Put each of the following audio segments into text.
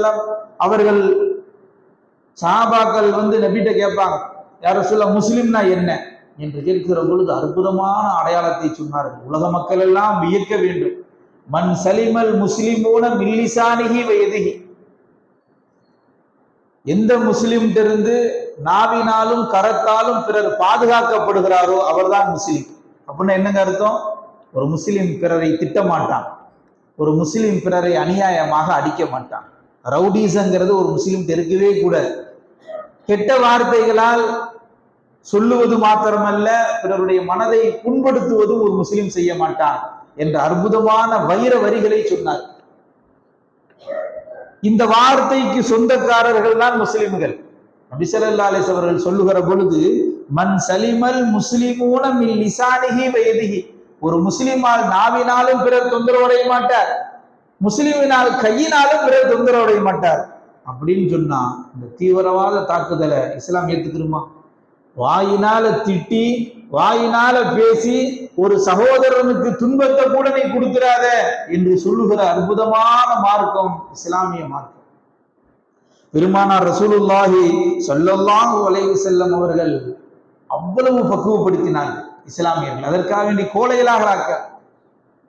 செல்லம் அவர்கள் சாபாக்கள் வந்து நபிட்ட கேட்பாங்க யார சொல்ல முஸ்லிம்னா என்ன? என்று கேட்கிற பொழுது அற்புதமான அடையாளத்தை சொன்னார்கள். உலக மக்கள் எல்லாம் வியக்க வேண்டும். மண் சலிமல் முஸ்லிமோன மில்லிசானிகி வயதுகி எந்த முஸ்லிம் தெரிந்து நாவினாலும் கரத்தாலும் பிறர் பாதுகாக்கப்படுகிறாரோ அவர்தான் முஸ்லிம். அப்படின்னா என்னங்க அர்த்தம்? ஒரு முஸ்லிம் பிறரை திட்டமாட்டான். ஒரு முஸ்லிம் பிறரை அநியாயமாக அடிக்க மாட்டான். ரவுடிசங்கிறது ஒரு முஸ்லிம் இருக்கவே கூடாது கெட்ட வார்த்தைகளால் சொல்லுவது மாத்திரமல்ல பிறருடைய மனதை புண்படுத்துவதும் ஒரு முஸ்லிம் செய்ய மாட்டான் என்ற அற்புதமான வைர வரிகளை சொன்னார். இந்த வார்த்தைக்கு சொந்தக்காரர்கள் தான் முஸ்லிம்கள். நபிசல்லா அலிஸ் அவர்கள் சொல்லுகிற பொழுது மன் சலிமல் முஸ்லிமூன மில் லிசானிகி வயதிகி ஒரு முஸ்லிமால் நாவினாலும் பிறர் தொந்தரவடைய மாட்டார். முஸ்லிமினால் கையினாலும் பிறர் தொந்தரவடைய மாட்டார். அப்படின்னு சொன்னா இந்த தீவிரவாத தாக்குதலை இஸ்லாம் ஏத்துக்கிறோமா வாயினால திட்டி வாயினால பேசி ஒரு சகோதரனுக்கு துன்பத்தை கூட நீ கொடுக்கிறாத என்று சொல்லுகிற அற்புதமான மார்க்கம் இஸ்லாமிய மார்க்கம். பெருமானார் ரசூலுல்லாஹி சொல்லல்லாஹு அலைஹி செல்லம் அவர்கள் அவ்வளவு பக்குவப்படுத்தினார்கள் இஸ்லாமியர்கள். அதற்காக வேண்டி கோழைகளாக ஆக்க.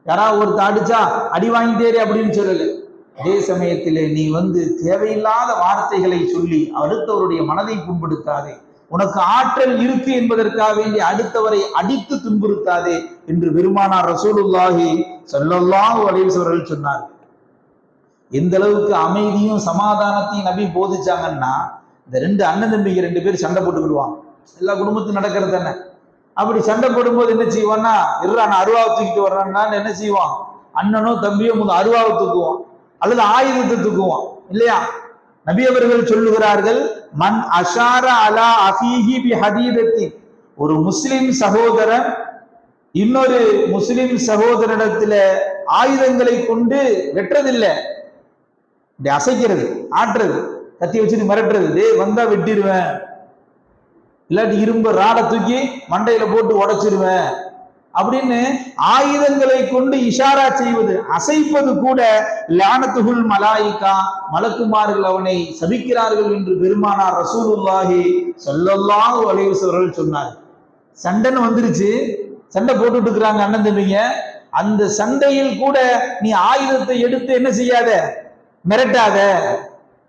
யாராவது ஒருத்தர் அடிச்சா அடி வாங்கிட்டேரு அப்படின்னு சொல்லல. அதே சமயத்திலே நீ வந்து தேவையில்லாத வார்த்தைகளை சொல்லி அடுத்தவருடைய மனதை புண்படுத்தாதே. உனக்கு ஆற்றல் இருக்கு என்பதற்காக வேண்டி அடுத்தவரை அடித்து துன்புறுத்தாதே என்று பெருமானார் ரசூலுல்லாஹி ஸல்லல்லாஹு அலைஹி சொன்னார் எந்த அளவுக்கு அமைதியும் சமாதானத்தையும் நபி போதிச்சாங்கன்னா இந்த ரெண்டு அண்ணன் தம்பிக்கு ரெண்டு பேர் சண்டை போட்டு விடுவாங்க எல்லா குடும்பத்தும் நடக்கிறது தானே? அப்படி சண்டை போடும்போது என்ன செய்வான்னா இருறா நான் அருவாவை தூக்கிட்டு வர்றான்னா என்ன செய்வான்? அண்ணனோ தம்பியோ முதல் அருவாவை தூக்குவான். அல்லது ஆயுதத்தை தூக்குவான். இல்லையா? நபி அவர்கள் சொல்லுகிறார்கள் மன் அஷார அலா அஹீஹி பி ஹதீதத்தின் ஒரு முஸ்லிம் சகோதரன் இன்னொரு முஸ்லிம் சகோதரனிடத்துல ஆயுதங்களை கொண்டு வெட்டுறதில்லை. இப்படி அசைக்கிறது ஆட்டுறது கத்தி வச்சுட்டு மிரட்டுறது டே வந்தா வெட்டிடுவேன் இல்லாட்டி இரும்பு ராடை தூக்கி மண்டையில போட்டு உடைச்சிருவேன். அப்படின்னு ஆயுதங்களை கொண்டு இஷாரா செய்வது அசைப்பது கூட லானத்துகுல் மலாயிகா மலக்குமார்கள் அவனை சபிக்கிறார்கள் என்று பெருமானார் ரசூலுல்லாஹி ஸல்லல்லாஹு அலைஹி சொன்னார். சண்டைன்னு வந்துருச்சு. சண்டை போட்டுட்டு இருக்கிறாங்க அண்ணன் தம்பிங்க. அந்த சண்டையில் கூட நீ ஆயுதத்தை எடுத்து என்ன செய்யாத? மிரட்டாத.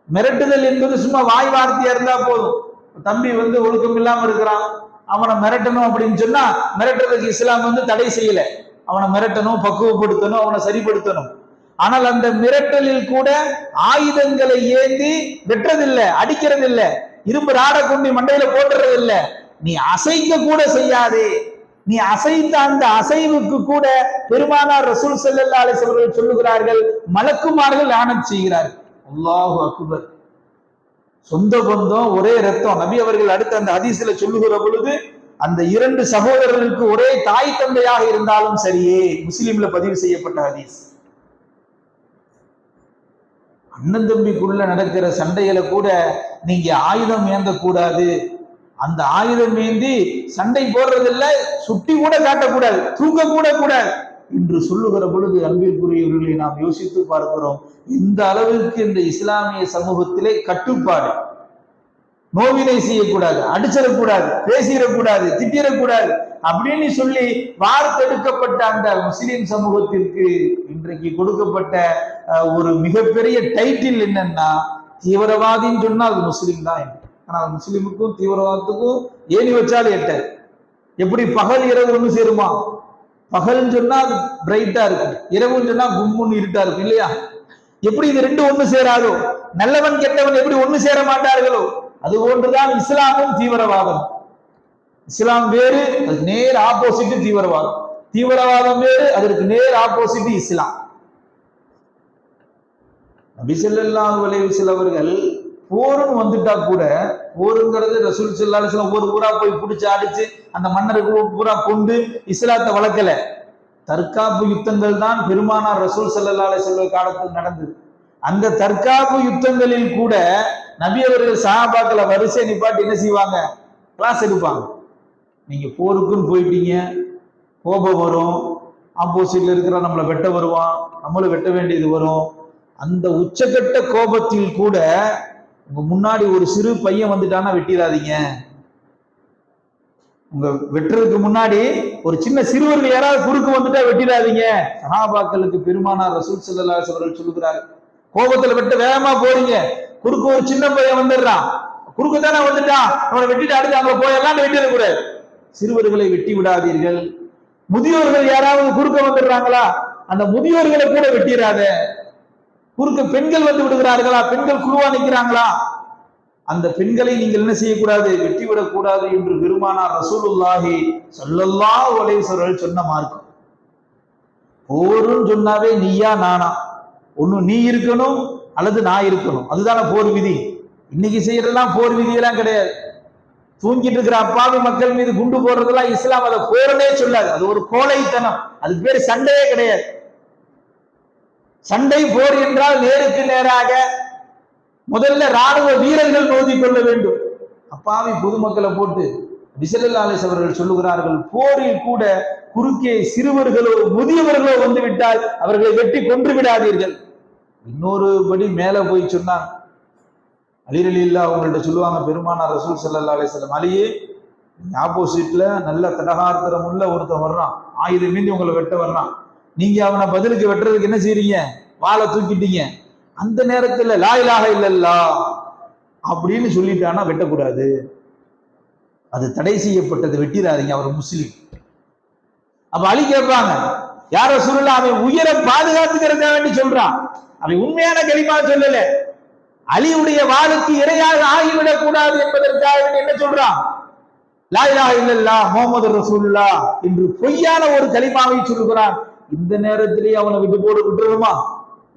மிரட்டுதல் என்பது சும்மா வாய் வார்த்தையா இருந்தா போதும். தம்பி வந்து ஒழுக்கம் இல்லாம இருக்கிறான். அவனை மிரட்டணும் அப்படின்னு சொன்னா மிரட்டுறதுக்கு இஸ்லாம் வந்து தடை செய்யல. அவனை மிரட்டணும் பக்குவப்படுத்தணும் அவனை சரிப்படுத்தணும். ஆனால் அந்த மிரட்டலில் கூட ஆயுதங்களை ஏந்தி வெட்டுறதில்லை அடிக்கிறதில்லை இரும்பு ராட கொண்டு மண்டையில போட்டுறதில்லை. நீ அசைக்க கூட செய்யாதே. நீ அசைத்த அந்த அசைவுக்கு கூட பெருமானார் ரசூல் செல்லல்லா அலிசவர்கள் சொல்லுகிறார்கள் மலக்குமார்கள் லானத் செய்கிறார்கள். அல்லாஹு அக்பர். சொந்த பந்தம் ஒரே ரத்தம். நபி அவர்கள் அடுத்த அந்த ஹதீஸ்ல சொல்லுகிற பொழுது அந்த இரண்டு சகோதரர்களுக்கு ஒரே தாய் தந்தையாக இருந்தாலும் சரியே முஸ்லீம்ல பதிவு செய்யப்பட்ட ஹதீஸ். அண்ணன் தம்பிக்குள்ள நடக்கிற சண்டைகளை கூட நீங்க ஆயுதம் ஏந்த கூடாது அந்த ஆயுதம் ஏந்தி சண்டை போடுறதில்ல சுட்டி கூட காட்டக்கூடாது தூக்க கூட கூடாது. என்று சொல்லுகிற பொழுது அன்பிற்குரியவர்களை நாம் யோசித்து பார்க்கிறோம். இந்த அளவிற்கு இந்த இஸ்லாமிய சமூகத்திலே கட்டுப்பாடு. நோவினை செய்யக்கூடாது அடிச்சிடக்கூடாது பேசிடக்கூடாது திட்டிடக்கூடாது அப்படின்னு சொல்லி வார்த்தெடுக்கப்பட்ட அந்த முஸ்லிம் சமூகத்திற்கு இன்றைக்கு கொடுக்கப்பட்ட அஹ், ஒரு மிகப்பெரிய டைட்டில் என்னன்னா தீவிரவாதின்னு சொன்னா அது முஸ்லீம் தான் ஆனால் முஸ்லிமுக்கும் தீவிரவாதத்துக்கும் ஏணி வச்சாலும் எட்டாது. எப்படி பகல் இரவு ஒண்ணு சேருமா? பகல்னு சொன்னா அது பிரைட்டா இருக்கும். இரவுன்னு சொன்னா கும்முன்னு இருட்டா இருக்கும் இல்லையா? எப்படி இது ரெண்டு ஒண்ணு சேராதோ? நல்லவன் கெட்டவன் எப்படி ஒண்ணு சேர மாட்டார்களோ? அது போன்றுதான் இஸ்லாமும் தீவிரவாதம். இஸ்லாம் வேறு அதுக்கு நேர் ஆப்போசிட் தீவிரவாதம். தீவிரவாதம் வேறு அதற்கு நேர் ஆப்போசிட் இஸ்லாம். நபி ஸல்லல்லாஹு அலைஹி வஸல்லம் அவர்கள் போருன்னு வந்துட்டா கூட போருங்கிறது ரசூல் ஸல்லல்லாஹு அலைஹி ஒரு ஊரா போய் பிடிச்சி அடிச்சு அந்த மன்னருக்கு பூரா கொண்டு இஸ்லாத்தை வளர்க்கல. தற்காப்பு யுத்தங்கள் தான் பெருமானார் ரசூல் ஸல்லல்லாஹு செல்வ காலத்தில் நடந்தது. அந்த தற்காப்பு யுத்தங்களில் கூட நபி அவர்கள் சஹாபாக்களை வரிசை நிப்பாட்டி என்ன செய்வாங்க? கிளாஸ் எடுப்பாங்க. நீங்க போருக்குன்னு போயிட்டீங்க கோபம் வரும் ஆப்போசிட்ல இருக்கிற நம்மளை வெட்ட வருவான் நம்மளும் வெட்ட வேண்டியது வரும். அந்த உச்சக்கட்ட கோபத்தில் கூட உங்க முன்னாடி ஒரு சிறு பையன் வந்துட்டானா வெட்டிடாதீங்க. உங்க வெட்டுறதுக்கு முன்னாடி ஒரு சின்ன சிறுவர்கள் யாராவது குறுக்கு வந்துட்டா வெட்டிடாதீங்க. சஹாபாக்களுக்கு பெருமானார் ரசூல் சல்லாஸ் அவர்கள் சொல்லுகிறார் கோபத்துல வெட்ட வேகமா போறீங்க. குறுக்கு ஒரு சின்ன பையன் வந்துடுறான். குறுக்கு தானே வந்துட்டான். அவனை வெட்டிட்டு அடுத்து அங்க போயெல்லாம் வெட்டிடக்கூடாது சிறுவர்களை வெட்டி விடாதீர்கள். முதியோர்கள் யாராவது குறுக்க வந்துடுறாங்களா? அந்த முதியோர்களை கூட வெட்டிடாத குறுக்க பெண்கள் வந்து விடுகிறார்களா? பெண்கள் குழுவா நிற்கிறாங்களா? அந்த பெண்களை நீங்கள் என்ன செய்யக்கூடாது? வெட்டி விடக்கூடாது என்று பெருமானார் ரசூலுல்லாஹி சொல்லல்லா அலைஹி சொன்ன மார்க்கம். போருன்னு சொன்னாவே நீயா நானா? ஒண்ணு நீ இருக்கணும் அல்லது நான் இருக்கணும். அதுதானே போர் விதி. இன்னைக்கு செய்யறதெல்லாம் போர் விதியெல்லாம் கிடையாது. தூங்கிட்டு இருக்கிற அப்பாவி மக்கள் மீது குண்டு போடுறதெல்லாம் இஸ்லாம் அதை போரனே சொல்லாது. அது ஒரு கோழைத்தனம். அதுக்கு பேர் சண்டையே கிடையாது. சண்டை போர் என்றால் நேருக்கு நேராக முதல்ல ராணுவ வீரர்கள் மோதி கொள்ள வேண்டும். அப்பாவி பொதுமக்களை போட்டு விசலல்லாலேஸ் அவர்கள் சொல்லுகிறார்கள் போரில் கூட குறுக்கே சிறுவர்களோ முதியவர்களோ வந்து விட்டால் அவர்களை வெட்டி கொன்று விடாதீர்கள். இன்னொரு படி மேல போய் சொன்னாங்க அலிரலி இல்லா அவங்கள்ட்ட சொல்லுவாங்க பெருமானார் ரசூல் சல்லா அலிஸ்லாம் அலியே ஆப்போசிட்ல நல்ல தடகார்த்தரம் உள்ள ஒருத்தன் வர்றான். ஆயுதம் மீந்தி உங்களை வெட்ட வர்றான். நீங்க அவனை பதிலுக்கு வெட்டுறதுக்கு என்ன செய்றீங்க? வாளை தூக்கிட்டீங்க. அந்த நேரத்துல லாயிலாக இல்லல்லா அப்படின்னு சொல்லிட்டானா வெட்டக்கூடாது. அது தடை செய்யப்பட்டது வெட்டிடாதீங்க அவர் முஸ்லீம். அப்ப அலி கேட்பாங்க யாரோ சொல்லல அவன் உயிரை பாதுகாத்துக்கிறதுக்காக வேண்டி சொல்றான். அவன் உண்மையான களிமா சொல்லல. அலியுடைய வாளுக்கு இரையாக ஆகிவிடக் கூடாது என்பதற்காக என்ன சொல்றான்? லாயிலா இல்லல்லா முகமது ரசூல்லா என்று பொய்யான ஒரு களிமாவை சொல்லுகிறான். இந்த நேரத்திலேயே அவனை விட்டு போட்டு விட்டுருமா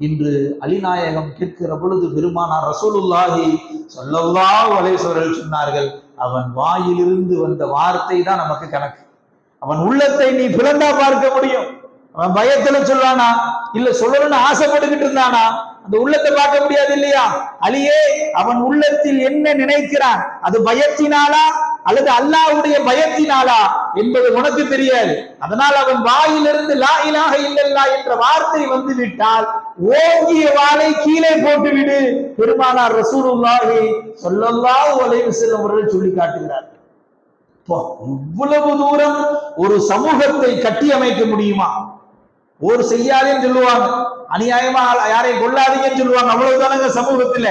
என்று அலிநாயகம் கேட்கிற பொழுது பெருமானார் ரசூலுல்லாஹி சொல்லல்லாஹு அலைஹி சொன்னார்கள் அவன் வாயிலிருந்து வந்த வார்த்தை தான் நமக்கு கணக்கு. அவன் உள்ளத்தை நீ பிறந்தா பார்க்க முடியும். அவன் பயத்துல சொல்லானா? இல்ல சொல்லணும்னு ஆசைப்பட்டுக்கிட்டு இருந்தானா? அந்த உள்ளத்தை பார்க்க முடியாது இல்லையா? அலியே அவன் உள்ளத்தில் என்ன நினைக்கிறான்? அது பயத்தினாலா அல்லது அல்லாஹ்வுடைய பயத்தினாலா என்பது உனக்கு தெரியாது. அதனால் அவன் வாயிலிருந்து லா இலாஹ இல்லல்லா என்ற வார்த்தை வந்து விட்டால் ஓங்கிய வாளை கீழே போட்டு விடு பெருமானார் ரசூலுல்லாஹி ஸல்லல்லாஹு அலைஹி வஸல்லம் அவர்கள் சொல்லி காட்டுகிறார் அப்பா, இவ்வளவு தூரம் ஒரு சமூகத்தை கட்டி அமைக்க முடியுமா? ஓர் செய்யாதேன்னு சொல்லுவாங்க. அநியாயமா யாரையும் கொள்ளாதீங்கன்னு சொல்லுவாங்க. அவ்வளவுதானங்க சமூகத்துல.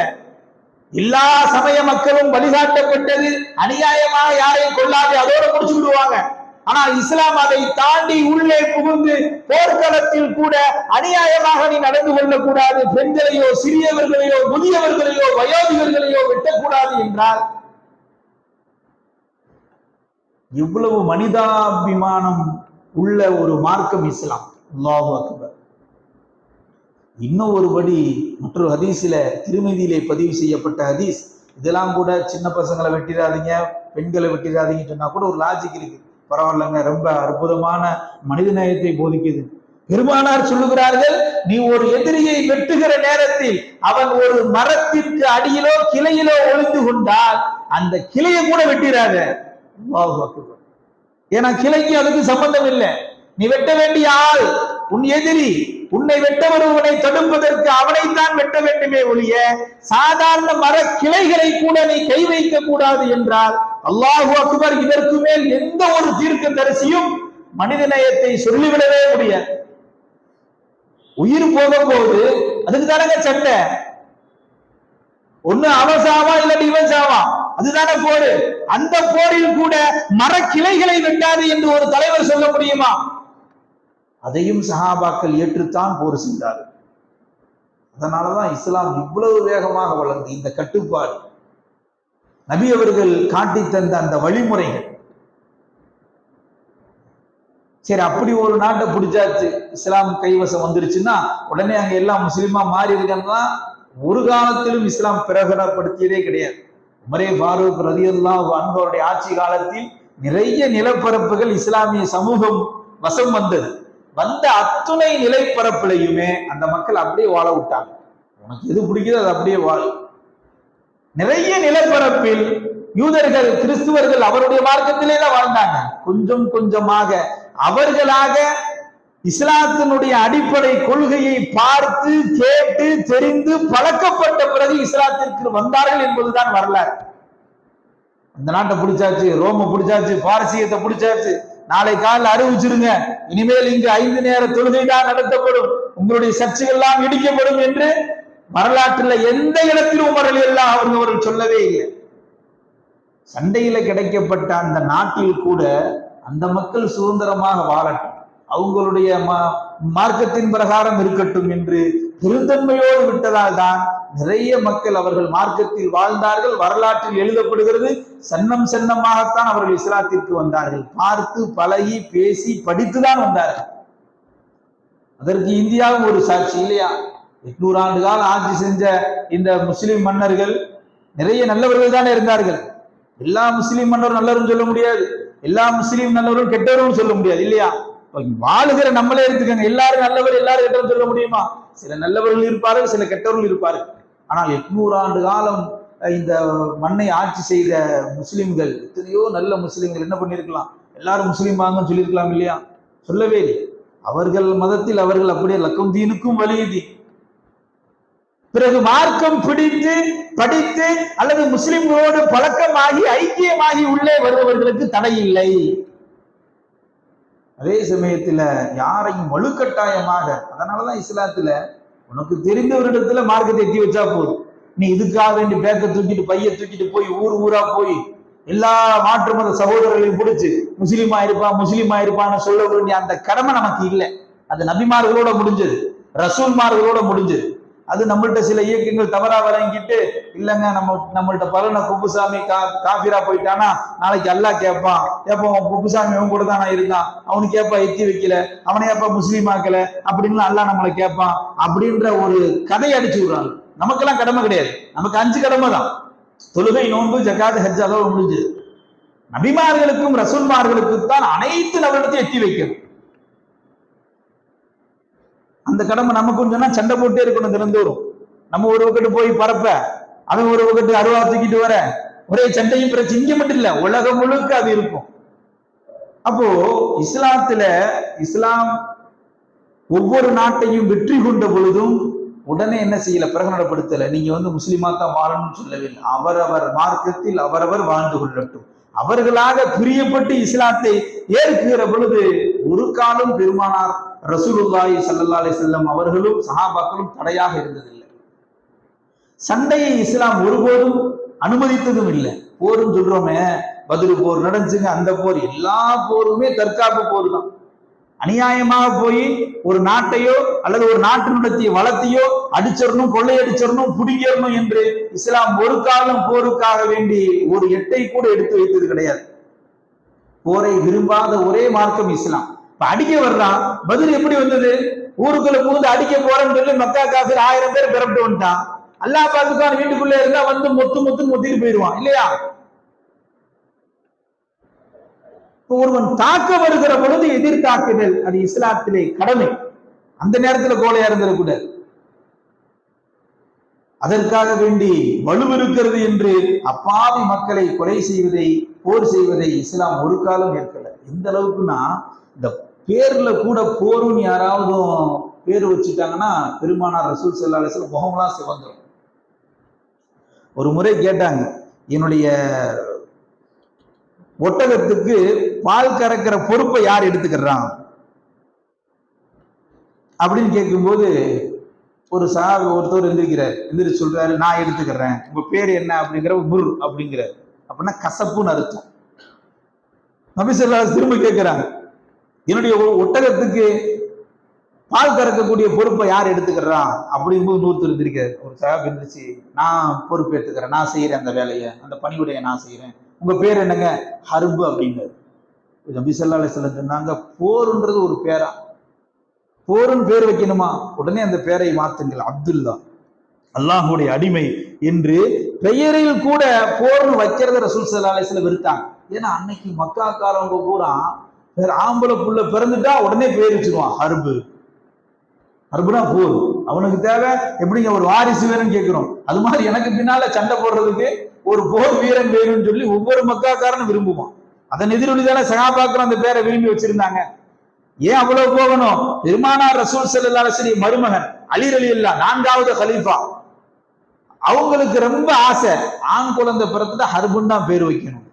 எல்லா சமய மக்களும் வழிகாட்டப்பட்டது. அநியாயமாக யாரையும் கொள்ளாது அதோட முடிச்சு விடுவாங்க. ஆனால் இஸ்லாம் அதை தாண்டி உள்ளே புகுந்து போர்க்களத்தில் கூட அநியாயமாக நீ நடந்து கொள்ளக்கூடாது. பெண்களையோ சிறியவர்களையோ முதியவர்களையோ வயோதிகர்களையோ வெட்டக்கூடாது என்றால் இவ்வளவு மனிதாபிமானம் உள்ள ஒரு மார்க்கம் இஸ்லாம். அல்லாஹு அக்பர். இன்னும் ஒருபடி மற்றொரு ஹதீஸில் திருமதியிலே பதிவு செய்யப்பட்ட ஹதீஸ். இதெல்லாம் கூட சின்ன பசங்களை வெட்டிடாதீங்க பெண்களை வெட்டிடாதீங்கன்னு சொன்னால் கூட ஒரு லாஜிக் இருக்குது பரவாயில்லங்க ரொம்ப அற்புதமான மனித நேயத்தை போதிக்குது. பெருமானார் சொல்லுகிறார்கள் நீ ஒரு எதிரியை வெட்டுகிற நேரத்தில் அவன் ஒரு மரத்திற்கு அடியிலோ கிளையிலோ ஒளிந்து கொண்டால் அந்த கிளையை கூட வெட்டிடாத ஏன்னா கிளைக்கு அதுக்கு சம்பந்தம் இல்லை. நீ வெட்ட வேண்டிய ஆள் உன் எதிரி உன்னை வெட்ட வருவனை தடுப்பதற்கு அவனைத்தான் வெட்ட வேண்டுமே ஒழிய சாதாரண மர கிளைகளை கூட நீ கை வைக்க கூடாது என்றால் அல்லாஹு அக்பர் இதற்கு மேல் எந்த ஒரு தீர்க்க தரிசியும் மனித நேயத்தை சொல்லிவிடவே முடியாது. உயிர் போகும்போது அதுக்கு தானங்க சண்டை. ஒண்ணு அவன் சாவா இல்லாட்டி இவன் சாவா? அதுதானே போரு அந்த போரில் கூட மரக்கிளைகளை வெட்டாது என்று ஒரு தலைவர் சொல்ல முடியுமா? அதையும் சஹாபாக்கள் ஏற்றுத்தான் போர் செய்தார்கள். அதனாலதான் இஸ்லாம் இவ்வளவு வேகமாக வளர்ந்து இந்த கட்டுப்பாடு. நபி அவர்கள் காட்டி தந்த அந்த வழிமுறைகள். சரி அப்படி ஒரு நாட்டை பிடிச்சாச்சு இஸ்லாம் கைவசம் வந்துருச்சுன்னா உடனே அங்க எல்லாம் முஸ்லீமா மாறி இருக்காங்கன்னா ஒரு காலத்திலும் இஸ்லாம் பிரகடப்படுத்தியதே கிடையாது. உமரே ஃபாரூக் ரதியல்லாஹு அன்பருடைய ஆட்சி காலத்தில் நிறைய நிலப்பரப்புகள் இஸ்லாமிய சமூகம் வசம் வந்தது. வந்த அத்துணை நிலைப்பரப்புலையுமே அந்த மக்கள் அப்படியே வாழ விட்டாங்க. உனக்கு எது பிடிக்குதோ அது அப்படியே வாழ். நிறைய நிலப்பரப்பில் யூதர்கள் கிறிஸ்துவர்கள் அவருடைய மார்க்கத்திலே தான் வாழ்ந்தாங்க. கொஞ்சம் கொஞ்சமாக அவர்களாக இஸ்லாத்தினுடைய அடிப்படை கொள்கையை பார்த்து கேட்டு தெரிந்து பழக்கப்பட்ட பிறகு இஸ்லாத்திற்கு வந்தார்கள் என்பதுதான் வரலாறு. அந்த நாட்டை பிடிச்சாச்சு ரோம பிடிச்சாச்சு பாரசீகத்தை பிடிச்சாச்சு நாளை காலையில் அறிவிச்சிருங்க. இனிமேல் இங்கு ஐந்து நேர தொழுகை தான் நடத்தப்படும். உங்களுடைய சர்ச்சைகள்லாம் இடிக்கப்படும் என்று வரலாற்றில் எந்த இடத்திலும் உமரல் எல்லாம் அவங்க அவர்கள் சொல்லவே இல்லை. சண்டையில கிடைக்கப்பட்ட அந்த நாட்டில் கூட அந்த மக்கள் சுதந்திரமாக வாழட்டும். அவங்களுடைய மார்க்கத்தின் பிரகாரம் இருக்கட்டும் என்று பெருந்தன்மையோடு விட்டதால் தான் நிறைய மக்கள் அவர்கள் மார்க்கத்தில் வாழ்ந்தார்கள் வரலாற்றில் எழுதப்படுகிறது. சன்னம் சன்னமாகத்தான் அவர்கள் இஸ்லாத்திற்கு வந்தார்கள். பார்த்து பழகி பேசி படித்துதான் வந்தார்கள். அதற்கு இந்தியாவும் ஒரு சாட்சி இல்லையா? எட்நூறு ஆண்டு காலம் ஆட்சி செஞ்ச இந்த முஸ்லிம் மன்னர்கள் நிறைய நல்லவர்கள் தானே இருந்தார்கள். எல்லா முஸ்லிம் மன்னரும் நல்லவரும் சொல்ல முடியாது. எல்லா முஸ்லீம் நல்லவரும் கெட்டவரும் சொல்ல முடியாது இல்லையா? வாழுகிற நம்மளே எடுத்துக்கோங்க. எல்லாரும் நல்லவர் எல்லாரும் கெட்டவர் சொல்ல முடியுமா? சில நல்லவர்கள் இருப்பார்கள் சில கெட்டவர்கள் இருப்பார்கள். ஆனால் எட்நூறு ஆண்டு காலம் இந்த மண்ணை ஆட்சி செய்த முஸ்லிம்கள் எத்தனையோ நல்ல முஸ்லிம்கள் என்ன பண்ணியிருக்கலாம்? எல்லாரும் முஸ்லீம் வாங்கன்னு சொல்லியிருக்கலாம் இல்லையா? சொல்லவே இல்லை. அவர்கள் மதத்தில் அவர்கள் அப்படியே லக்கம் தீனுக்கும் வலியுதி பிறகு மார்க்கம் பிடித்து படித்து அல்லது முஸ்லிம்களோடு பழக்கமாகி ஐக்கியமாகி உள்ளே வருபவர்களுக்கு தடை இல்லை அதே சமயத்துல யாரையும் வலுக்கட்டாயமாக அதனாலதான் இஸ்லாத்துல உனக்கு தெரிந்த ஒரு இடத்துல மார்க்கத்தை எட்டி வச்சா போதும். நீ இதுக்காக வேண்டி பேக்க தூக்கிட்டு பைய தூக்கிட்டு போய் ஊர் ஊரா போய் எல்லா மாற்று மத சகோதரர்களையும் பிடிச்சு முஸ்லீமா இருப்பான் முஸ்லீமா இருப்பான்னு சொல்ல வேண்டிய அந்த கடமை நமக்கு இல்லை. அது நபிமார்களோட முடிஞ்சது ரசூல்மார்களோட முடிஞ்சது. அது நம்மள்ட்ட சில இயக்கங்கள் தவறா வழங்கிட்டு இல்லைங்க நம்ம நம்மள்ட்ட பலன குப்புசாமி கா காஃபிரா போயிட்டானா நாளைக்கு அல்லாஹ் கேட்பான் ஏப்போ அவன் குப்புசாமி அவன் கூட தானே இருந்தான்? அவனுக்கு ஏப்பா எத்தி வைக்கல? அவனை ஏப்பா முஸ்லீம் ஆக்கல? அப்படின்னு அல்லாஹ் நம்மளை கேட்பான் அப்படின்ற ஒரு கதையை அடிச்சு விடுறாங்க நமக்கெல்லாம் கடமை கிடையாது. நமக்கு அஞ்சு கடமை தான். தொழுகை நோன்பு ஜக்காது ஹஜ் அதோட முடிஞ்சது. நபிமார்களுக்கும் ரசூல்மார்களுக்கும் தான் அனைத்து நபரிடத்தையும் எத்தி வைக்கணும். அந்த கடமை நமக்கு சொன்னா சண்டை போட்டே இருக்கணும் தினந்தோறும். நம்ம ஒரு பக்கத்து போய் பரப்ப அவன் ஒரு பக்கத்து அருவா தூக்கிட்டு வர ஒரே சண்டையும் பிரச்சனை இங்க மட்டும் இல்ல உலகம் முழுக்க அது இருக்கும். அப்போ இஸ்லாத்துல இஸ்லாம் ஒவ்வொரு நாட்டையும் வெற்றி கொண்ட பொழுதும் உடனே என்ன செய்யல பிரகடனப்படுத்தல நீங்க வந்து முஸ்லிமா தான் வாழணும்னு சொல்லவில்லை. அவரவர் மார்க்கத்தில் அவரவர் வாழ்ந்து கொள்ளட்டும். அவர்களாக பிரியப்பட்டு இஸ்லாத்தை ஏற்குகிற பொழுது ஒரு காலம் பெருமானார் ரசூலுல்லாஹி சல்லா அலி செல்லம் அவர்களும் சஹாபாக்களும் தடையாக இருந்ததில்லை. சண்டையை இஸ்லாம் ஒருபோதும் அனுமதித்ததும் இல்லை. போரும் சொல்றோமே பதில் போர் நடந்துச்சுங்க அந்த போர் எல்லா போருமே தற்காப்பு போர் தான். அநியாயமாக போய் ஒரு நாட்டையோ அல்லது ஒரு நாட்டினுடைய வளத்தையோ அடிச்சிடணும் கொள்ளையடிச்சிடணும் புடிங்கிடணும் என்று இஸ்லாம் ஒரு காலம் போருக்காக வேண்டி ஒரு எட்டை கூட எடுத்து வைத்தது கிடையாது. போரை விரும்பாத ஒரே மார்க்கம் இஸ்லாம். இப்ப அடிக்க வர்றான் பதில் எப்படி வந்தது? ஊருக்குள்ள புகுந்து அடிக்க போறேன்னு சொல்லி மக்கா காசு ஆயிரம் பேர் பிறப்பிட்டு வந்துட்டான். அல்லாஹ் பாத்துக்கான வீட்டுக்குள்ளே இருந்தா வந்து மொத்து மொத்து மொத்திட்டு போயிடுவான் இல்லையா இப்ப ஒருவன் தாக்க வருகிற பொழுது எதிர்த்தாக்குதல். அது இஸ்லாத்திலே கடமை. அந்த நேரத்துல கோலையா இருந்துடக்கூடாது அதற்காக வேண்டி வலுவிருக்கிறது என்று அப்பாவி மக்களை கொலை செய்வதை போர் செய்வதை இஸ்லாம் ஒரு காலம் ஏற்கல. எந்த அளவுக்குன்னா இந்த பேர்ல கூட போரும் யாராவது பேர் வச்சுட்டாங்கன்னா பெருமானார் ரசூல் சல்லா முகம்லாம் சிவந்துடும் ஒரு முறை கேட்டாங்க என்னுடைய ஒட்டகத்துக்கு பால் கறக்கிற பொறுப்பை யார் எடுத்துக்கிறான்? அப்படின்னு கேட்கும்போது ஒரு சா ஒருத்தர் எந்திரிக்கிறார். எந்திரிச்சு சொல்றாரு நான் எடுத்துக்கிறேன். உங்க பேர் என்ன? அப்படிங்கிற முர் அப்படிங்கிறார். அப்படின்னா கசப்புன்னு அர்த்தம். நபிசல்லா திரும்ப கேட்கிறாங்க என்னுடைய ஒட்டகத்துக்கு பால் கறக்கக்கூடிய பொறுப்பை யார் எடுத்துக்கிறான்? அப்படிங்கும்போது நூறு இருந்திருக்காரு ஒரு சாப் இருந்துச்சு நான் பொறுப்பு எடுத்துக்கிறேன். நான் செய்யறேன் அந்த வேலையை. அந்த பணியுடைய நான் செய்யறேன். உங்க பேர் என்னங்க? ஹர்பு அப்படின்னாரு. நபி சொல்லா அலைஹி சொன்னாங்க போருன்றது ஒரு பேரா. போருன்னு பேர் வைக்கணுமா? உடனே அந்த பேரை மாத்துங்கள். அப்துல்லா. அல்லாஹுடைய அடிமை என்று பெயரில் கூட போர்னு வைக்கிறத ரசூல் சல்லா அலிஸ்ல வெறுத்தாங்க. ஏன்னா அன்னைக்கு மக்காக்காரவங்க பூரா வேற ஆம்பளை புள்ள பிறந்துட்டா உடனே பேர் வச்சிருவான். ஹர்பு. ஹர்புனா போர். அவனுக்கு தேவை எப்படிங்க? ஒரு வாரிசு வேணும்னு கேட்கிறோம் அது மாதிரி எனக்கு பின்னால சண்டை போடுறதுக்கு ஒரு போர் வீரன் வேணும்னு சொல்லி ஒவ்வொரு மக்காக்காரனும் விரும்புவான். அதன் எதிரொலி தானே சகாபாக்கிற அந்த பேரை விரும்பி வச்சிருந்தாங்க. ஏன் அவ்வளவு போகணும் பெருமானார் ரசூல் ஸல்லல்லாஹு அலைஹி வஸல்லம் மருமகன் அலி இல்லா நான்காவது கலீஃபா அவங்களுக்கு ரொம்ப ஆசை ஆண் குழந்தை பிறந்துட்டு ஹர்புன் தான் பேர் வைக்கணும்.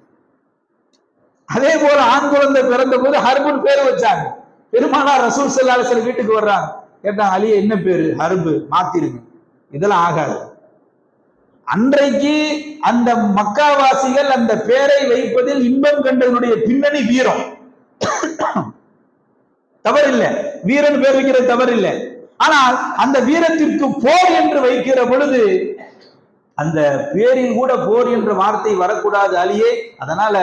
அதே போல ஆண் குழந்தை பிறந்த போது ஹர்புன் பேர் வச்சாங்க. பெருமானார் ரசூல் செல்லா அலைஹி வீட்டுக்கு வர்றாங்க. கேட்டாங்க அலி என்ன பேரு? ஹர்பு மாத்திருங்க. இதெல்லாம் ஆகாது. அன்றைக்கு அந்த மக்காவாசிகள் அந்த பேரை வைப்பதில் இன்பம் கண்டதனுடைய பின்னணி வீரம். தவறில்லை. வீரன் பேர் வைக்கிறது தவறில்லை. ஆனால் அந்த வீரத்திற்கு போர் என்று வைக்கிற பொழுது அந்த பேரில் கூட போர் என்ற வார்த்தை வரக்கூடாது அலியே. அதனால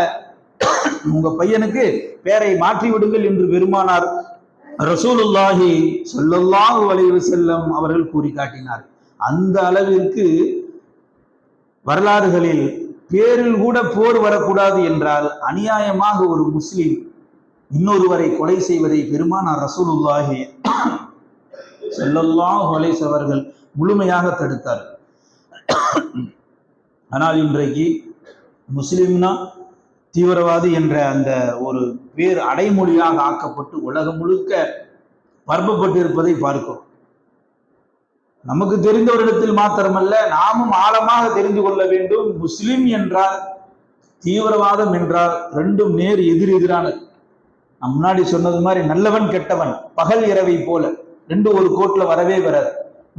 உங்க பையனுக்கு பேரை மாற்றி விடுங்கள் என்று பெருமானார் ரசூலுல்லாஹி சொல்லல்லாஹு அலைஹி செல்லம் அவர்கள் கூறி காட்டினார். அந்த அளவிற்கு வரலாறுகளில் பேரில் கூட போர் வரக்கூடாது என்றால் அநியாயமாக ஒரு முஸ்லிம் இன்னொருவரை கொலை செய்வதை பெருமானார் ரசூலுல்லாஹி செல்லல்லாம் கொலை அவர்கள் முழுமையாக தடுத்தார். ஆனால் இன்றைக்கு முஸ்லிம்னா தீவிரவாதி என்ற அந்த ஒரு பேர் அடைமொழியாக ஆக்கப்பட்டு உலகம் முழுக்க பரப்பப்பட்டிருப்பதை பார்க்கிறோம். நமக்கு தெரிந்தவரிடத்தில் மாத்திரமல்ல நாமும் ஆழமாக தெரிந்து கொள்ள வேண்டும். முஸ்லிம் என்றால் தீவிரவாதம் என்றால் ரெண்டும் நேர் எதிர் எதிரானது. நான் முன்னாடி சொன்னது மாதிரி நல்லவன் கெட்டவன் பகல் இரவை போல ரெண்டு ஒரு கோட்ல வரவே வராது.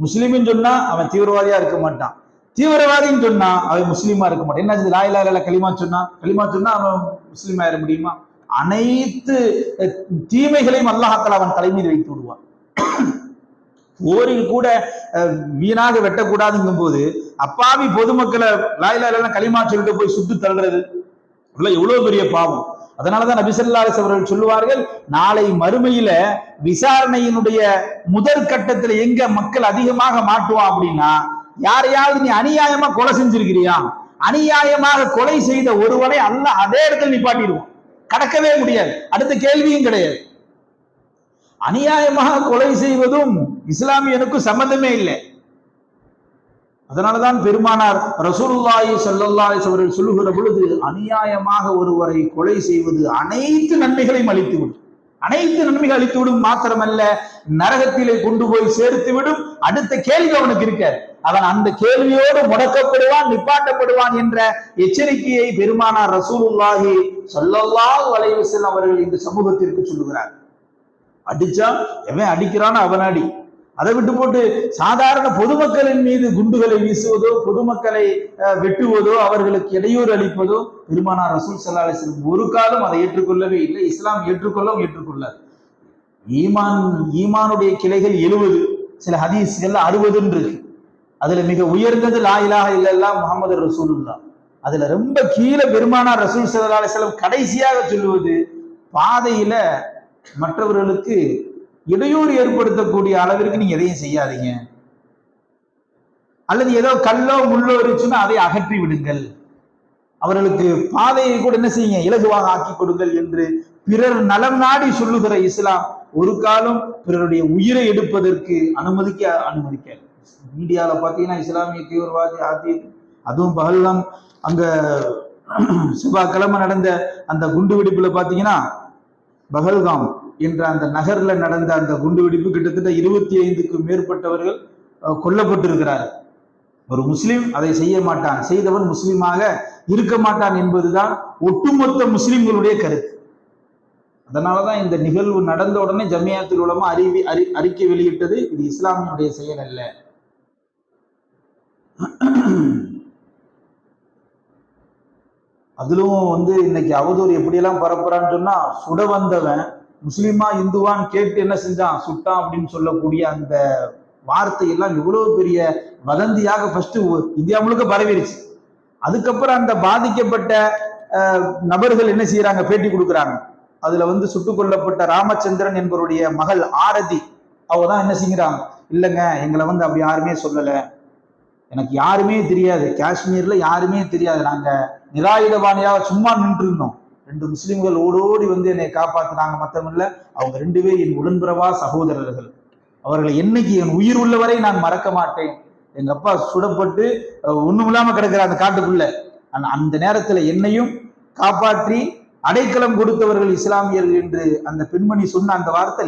முஸ்லீம்னு சொன்னா அவன் தீவிரவாதியா இருக்க மாட்டான். தீவிரவாதின்னு சொன்னா அவன் முஸ்லீமா இருக்க மாட்டான். என்ன லாயிலா இல்ல களிமா சொன்னா? களிமா சொன்னா அவன் முஸ்லீம் ஆயிட முடியுமா? அனைத்து தீமைகளையும் அல்லாஹாக்கள் அவன் தலைமையில் வைத்து விடுவான். போரில் கூட அஹ், வீணாக வெட்டக்கூடாதுங்கும் போது அப்பாவி பொதுமக்களை லாயிலா எல்லாம் களிமா சொல்லிட்டு போய் சுட்டு தள்ளுறது. இல்லை எவ்வளவு பெரிய பாவம். அதனாலதான் நபிசல்லாஸ் அவர்கள் சொல்லுவார்கள் நாளை மறுமையில விசாரணையினுடைய முதற் கட்டத்துல எங்க மக்கள் அதிகமாக மாட்டுவான் அப்படின்னா யாரையாவது நீ அநியாயமா கொலை செஞ்சிருக்கிறியா? அநியாயமாக கொலை செய்த ஒருவனை அல்ல அதே இடத்துல நிப்பாட்டிடுவான். கடக்கவே முடியாது. அடுத்த கேள்வியும் கிடையாது. அநியாயமாக கொலை செய்வதும் இஸ்லாமியனுக்கும் சம்பந்தமே இல்லை. அதனாலதான் பெருமானார் ரசூலுல்லாஹி ஸல்லல்லாஹு அவர்கள் சொல்லுகிற பொழுது அநியாயமாக ஒருவரை கொலை செய்வது அனைத்து நன்மைகளையும் அளித்துவிடும் அனைத்து நன்மைகள் அளித்துவிடும் மாத்திரமல்ல நரகத்திலே கொண்டு போய் சேர்த்து விடும். அடுத்த கேள்வி அவனுக்கு இருக்கார் அவன் அந்த கேள்வியோடு முடக்கப்படுவான் நிப்பாட்டப்படுவான் என்ற எச்சரிக்கையை பெருமானார் ரசூலுல்லாஹி சொல்லல்லா அலைஹி அவர்கள் இந்த சமூகத்திற்கு சொல்லுகிறார். அடிச்சா எவன் அடிக்கிறான்னு அவன் அடி. அதை விட்டு போட்டு சாதாரண பொதுமக்களின் மீது குண்டுகளை வீசுவதோ பொதுமக்களை வெட்டுவதோ அவர்களுக்கு இடையூறு அளிப்பதோ பெருமானார் ரசூல் ஸல்லல்லாஹு ஒரு காலம் அதை ஏற்றுக்கொள்ளவே இல்லை. இஸ்லாம் ஏற்றுக்கொள்ளவும் ஏற்றுக்கொள்ளாது. ஈமான் ஈமானுடைய கிளைகள் எழுபது சில ஹதீஸ்கள் அறுபதுன்னு அதுல மிக உயர்ந்தது லாயிலாக இலாஹ முகமது முஹம்மது ரசூலுல்லா அதுல ரொம்ப கீழே பெருமானார் ரசூல் ஸல்லல்லாஹு அலைஹி கடைசியாக சொல்லுவது பாதையில மற்றவர்களுக்கு இடையூறு ஏற்படுத்தக்கூடிய அளவிற்கு நீங்க எதையும் செய்யாதீங்க. அல்லது ஏதோ கல்லோ முள்ளோ இருந்துச்சுன்னா அதை அகற்றி விடுங்கள். அவர்களுக்கு பாதையை கூட என்ன செய்யுங்க? இலகுவாக ஆக்கி கொடுங்கள் என்று பிறர் நலம் நாடி சொல்லுகிற இஸ்லாம் ஒரு காலம் பிறருடைய உயிரை எடுப்பதற்கு அனுமதிக்க அனுமதிக்க மீடியால பார்த்தீங்கன்னா இஸ்லாமிய தீவிரவாதி ஆதி அதுவும் பகல்லாம் அங்க செவ்வாய்க்கிழமை நடந்த அந்த குண்டு வெடிப்புல பார்த்தீங்கன்னா பகல்காம் என்ற அந்த நகரில் நடந்த அந்த குண்டு வெடிப்பு கிட்டத்தட்ட இருபத்தி ஐந்துக்கும் மேற்பட்டவர்கள் கொல்லப்பட்டிருக்கிறார் கொல்லப்பட்டிருக்கிறார்கள். ஒரு முஸ்லீம் அதை செய்ய மாட்டான். செய்தவன் முஸ்லீமாக இருக்க மாட்டான் என்பதுதான் ஒட்டுமொத்த முஸ்லிம்களுடைய கருத்து. அதனாலதான் இந்த நிகழ்வு நடந்த உடனே ஜமியாத்தில் உலமா அறிவி அறி அறிக்கை வெளியிட்டது. இது இஸ்லாமியுடைய செயல் அல்ல. அதிலும் வந்து இன்னைக்கு அவதூறு எப்படியெல்லாம் பரப்புறான்னு சொன்னா சுட வந்தவன் முஸ்லீமா இந்துவான்னு கேட்டு என்ன செஞ்சான் சுட்டான் அப்படின்னு சொல்லக்கூடிய அந்த வார்த்தை எல்லாம் எவ்வளவு பெரிய வதந்தியாக ஃபர்ஸ்ட் இந்தியா முழுக்க பரவிடுச்சு அதுக்கப்புறம் அந்த பாதிக்கப்பட்ட நபர்கள் என்ன செய்யறாங்க? பேட்டி கொடுக்குறாங்க. அதுல வந்து சுட்டுக் கொல்லப்பட்ட ராமச்சந்திரன் என்பவருடைய மகள் ஆரதி அவ தான் என்ன செய்கிறாங்க இல்லைங்க எங்களை வந்து அப்படி யாருமே சொல்லல. எனக்கு யாருமே தெரியாது. காஷ்மீர்ல யாருமே தெரியாது. நாங்க நிராயுதபாணியாக சும்மா நின்று இருந்தோம் ரெண்டு முஸ்லிம்கள் ஓடோடி வந்து என்னை காப்பாத்தினாங்க மத்தமில்ல அவங்க ரெண்டு பேர் என் உடன்பிறவா சகோதரர்கள். அவர்களை என்னைக்கு என் உயிர் உள்ளவரை நான் மறக்க மாட்டேன். எங்க அப்பா சுடப்பட்டு ஒண்ணுமில்லாம ஒண்ணும் இல்லாம கிடக்கிற அந்த காட்டுக்குள்ள. அந்த நேரத்துல என்னையும் காப்பாற்றி அடைக்கலம் கொடுத்தவர்கள் இஸ்லாமியர்கள் என்று அந்த பெண்மணி சொன்ன அந்த வார்த்தை